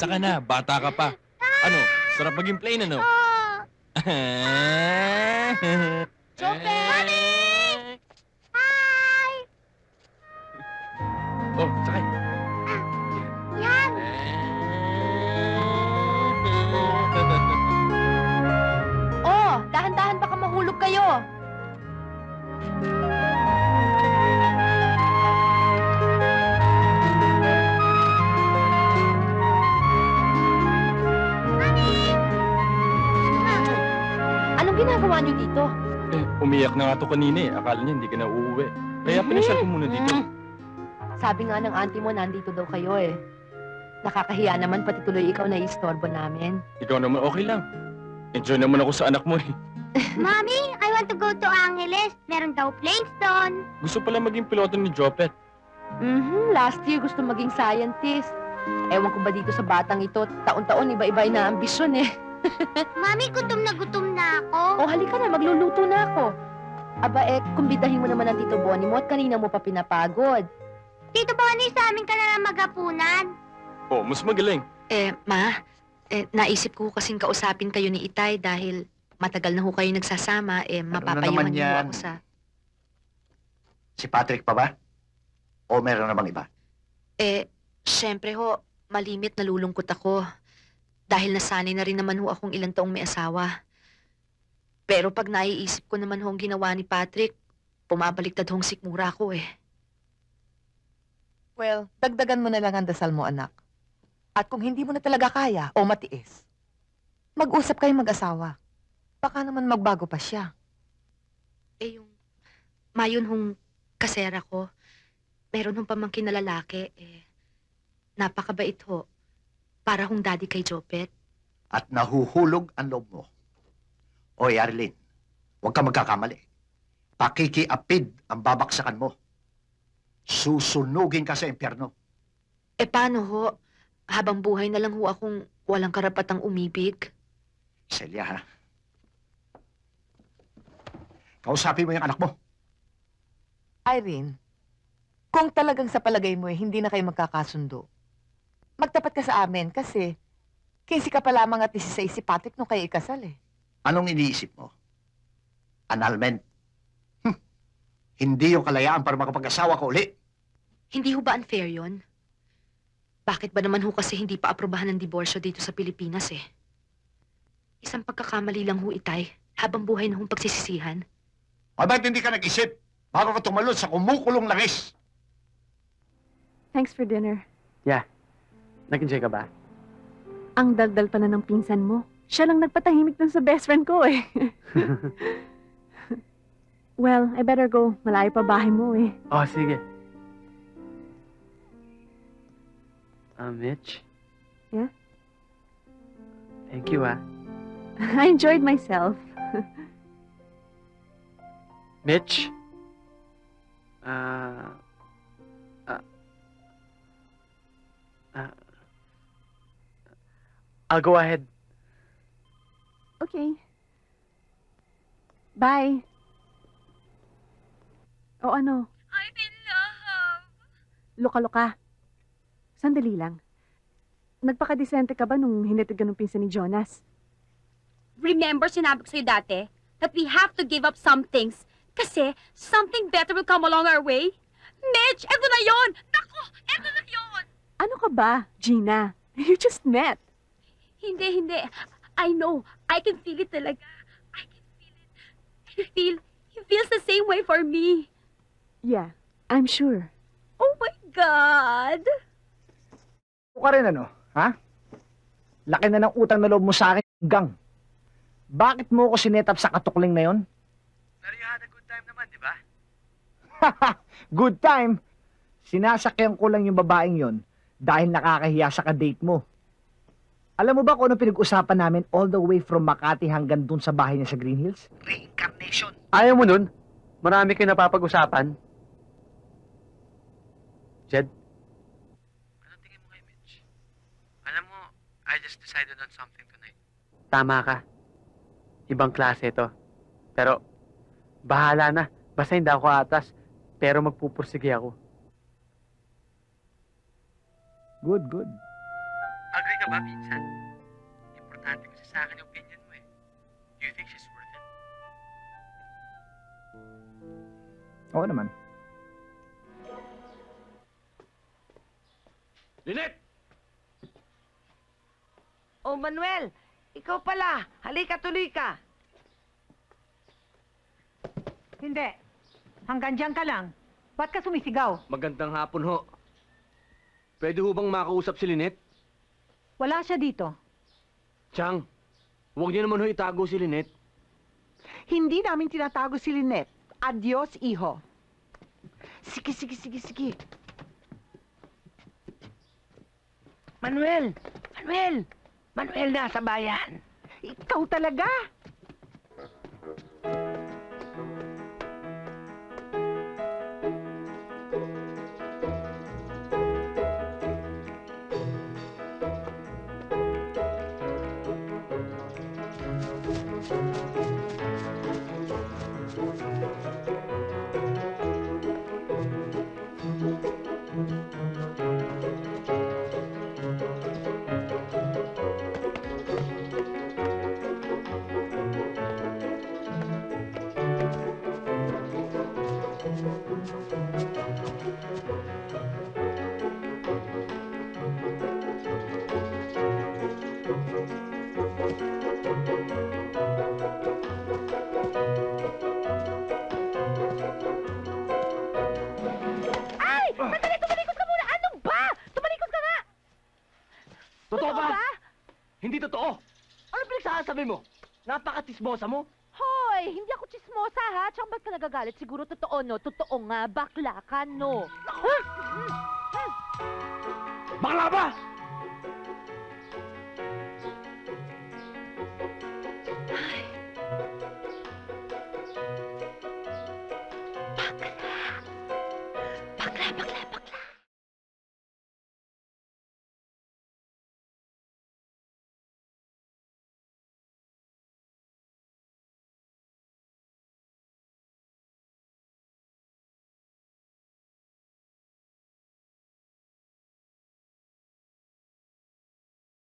Saka na, bata ka pa. Ano, sarap maging plain, ano? Oh, Chopper! Ginagawa niyo dito? Eh, umiyak na nga to kanina eh. Akala niya hindi ka na uuwi. Kaya pinasyal ko muna dito. Mm. Sabi nga ng auntie mo, nandito daw kayo eh. Nakakahiya naman, pati tuloy ikaw na istorbo namin. Ikaw naman okay lang. Enjoy naman ako sa anak mo eh. Mommy, I want to go to Angeles. Meron daw planes doon. Gusto pala maging piloto ni Jopet. Mhm, last year gusto maging scientist. Ewan ko ba dito sa batang ito, taon-taon iba-iba na ambisyon eh. Mami, gutom na gutom na ako. O halika na, magluluto na ako. Aba eh, kumbidahin mo naman ang Tito Bonnie mo at kanina mo pa pinapagod. Tito Bonnie, sa amin ka na lang magapunan. Oh, mas magaling. Eh, ma, eh, naisip ko kasing kausapin kayo ni Itay dahil matagal na ho kayo nagsasama, eh, Ano na mapapayuhan naman niyo yan? ako sa... Si Patrick pa ba? O meron namang iba? Eh, syempre ho, malimit nalulungkot ako. Dahil nasanay na rin naman ho akong ilang taong may asawa. Pero pag naiisip ko naman ho ang ginawa ni Patrick, pumabaliktad hong sikmura ko eh. Well, dagdagan mo na lang ang dasal mo, anak. At kung hindi mo na talaga kaya o matiis, mag-usap kayo mag-asawa. Baka naman magbago pa siya. Eh, yung mayon hong kasera ko, meron hong pamangkin na lalaki, eh, napakabait ho. Para hong daddy kay Jopet. At nahuhulog ang loob mo. Oy, Arlene, huwag ka magkakamali. Pakikiapid ang babaksakan mo. Susunugin ka sa impyerno. Eh, paano ho? Habang buhay na lang ho akong walang karapatang umibig. Celia, ha? Kausapin mo yung anak mo. Irene, kung talagang sa palagay mo eh, hindi na kayo magkakasundo, magtapat ka sa amin kasi 15 ka pa lamang at 16 si Patrick nung kayo ikasal eh. Anong iniisip mo? Annulment. Hm. Hindi yung kalayaan para makapag-asawa ka uli. Hindi ho ba unfair yon? Bakit ba naman ho kasi hindi pa aprobahan ng diborsyo dito sa Pilipinas eh? Isang pagkakamali lang ho itay, habang buhay na hong pagsisisihan. O ba't hindi ka nag-isip? Bago ka tumalon sa kumukulong langis. Thanks for dinner. Nag-enjoy ka ba? Ang daldal pa na ng pinsan mo. Siya lang nagpatahimik dun sa best friend ko eh. well, I better go. Malayo pa bahay mo eh. Oh, sige. Ah, Mitch? Yeah? Thank you, ah. I enjoyed myself. Mitch? Ah... ah, ah, I'll go ahead. Okay. Bye. O ano? I'm in love. Luka-luka. Sandali lang. Nagpakadesente ka ba nung hinatid ka ng pinsan ni Jonas? Remember sinabi ko sa'yo dati that we have to give up some things kasi something better will come along our way? Mitch, eto na yon! Naku, eto na yon! Ano ka ba, Gina? You just met. Hindi, hindi. I know. I can feel it talaga. I can feel it. I feel, he feels the same way for me. Yeah, I'm sure. Oh my God! Ako ka rin ano, ha? Laki na ng utang na loob mo sa akin, gang. Bakit mo ako sinetap sa katukling na yon? Pero you had a good time naman, di ba? Good time. Sinasakyan ko lang yung babaeng yon dahil nakakahiya sa kadate mo. Alam mo ba kung ano pinag-usapan namin all the way from Makati hanggang dun sa bahay niya sa Green Hills? Reincarnation. Ayaw mo nun? Marami kayo napapag-usapan. Jed? Ano tingin mo kay Mitch? Alam mo, I just decided on something tonight. Tama ka. Ibang klase ito. Pero, bahala na. Basta hindi ako atas. Pero magpupursige ako. Good, good. Kanina ba, pinsan? Importante kasi sa akin yung opinion mo eh. Do you think she's worth it? Oo naman. Lynette! Oh, Manuel! Ikaw pala! Halika, tuloy ka! Hindi. Hanggang dyan ka lang. Ba't ka sumisigaw? Magandang hapon ho. Pwede ho bang makausap si Lynette? Wala siya dito. Chang, huwag niyo naman ho itago si Lynette. Hindi namin tinatago si Lynette. Adios, iho. Sige, sige, sige, sige. Manuel! Manuel! Manuel nasa bayan. Ikaw talaga? Totoo ba? Hindi totoo. Ano pinagsasabi mo? Napakatismosa mo. Hoy, hindi ako chismosa ha. Tsaka ba't ka nagagalit? Siguro totoo no. Totoo nga. Bakla ka no. Bakla ba?